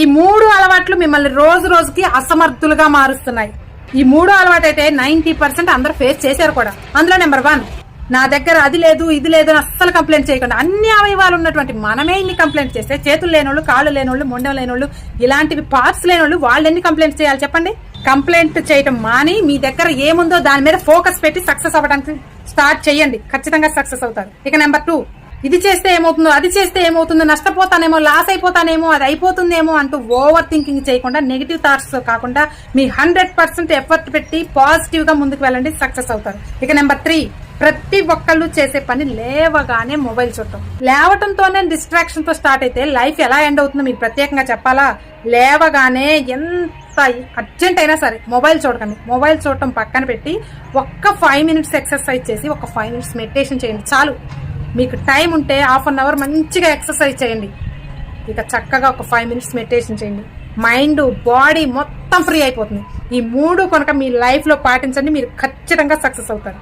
ఈ మూడు అలవాట్లు మిమ్మల్ని రోజు రోజుకి అసమర్థులుగా మారుస్తున్నాయి. ఈ మూడు అలవాటు అయితే నైన్టీ పర్సెంట్ అందరూ ఫేస్ చేశారు కూడా. అందులో నెంబర్ వన్ నా దగ్గర అది లేదు ఇది లేదు అని అస్సలు కంప్లైంట్ చేయకుండా అన్ని అవయవాలు ఉన్నటువంటి మనమే ఇన్ని కంప్లైంట్ చేస్తే చేతులు లేనోళ్ళు కాళ్ళు లేనోళ్ళు మొండెం లేనోళ్ళు ఇలాంటివి పార్ట్స్ లేనోళ్ళు వాళ్ళు ఎన్ని కంప్లైంట్ చేయాలి చెప్పండి? కంప్లైంట్ చేయటం మాని మీ దగ్గర ఏముందో దాని మీద ఫోకస్ పెట్టి సక్సెస్ అవ్వడానికి స్టార్ట్ చేయండి. ఖచ్చితంగా సక్సెస్ అవుతారు. ఇక నెంబర్ టూ ఇది చేస్తే ఏమవుతుందో అది చేస్తే ఏమవుతుందో నష్టపోతానేమో లాస్ అయిపోతానేమో అది అయిపోతుందేమో అంటూ ఓవర్ థింకింగ్ చేయకుండా నెగిటివ్ థాట్స్ కాకుండా మీ హండ్రెడ్ పర్సెంట్ ఎఫర్ట్ పెట్టి పాజిటివ్గా ముందుకు వెళ్ళండి సక్సెస్ అవుతారు. ఇక నెంబర్ త్రీ ప్రతి ఒక్కళ్ళు చేసే పని లేవగానే మొబైల్ చూడటం. లేవటంతోనే డిస్ట్రాక్షన్తో స్టార్ట్ అయితే లైఫ్ ఎలా ఎండ్ అవుతుందో మీకు ప్రత్యేకంగా చెప్పాలా? లేవగానే ఎంత అర్జెంట్ అయినా సరే మొబైల్ చూడకండి. మొబైల్ చూడటం పక్కన పెట్టి ఒక్క ఫైవ్ మినిట్స్ ఎక్సర్సైజ్ చేసి ఒక ఫైవ్ మినిట్స్ మెడిటేషన్ చేయండి. చాలు. మీకు టైం ఉంటే హాఫ్ అన్ అవర్ మంచిగా ఎక్సర్సైజ్ చేయండి. ఇక చక్కగా ఒక ఫైవ్ మినిట్స్ మెడిటేషన్ చేయండి. మైండ్ బాడీ మొత్తం ఫ్రీ అయిపోతుంది. ఈ మూడు కనుక మీ లైఫ్లో పాటించండి మీరు ఖచ్చితంగా సక్సెస్ అవుతారు.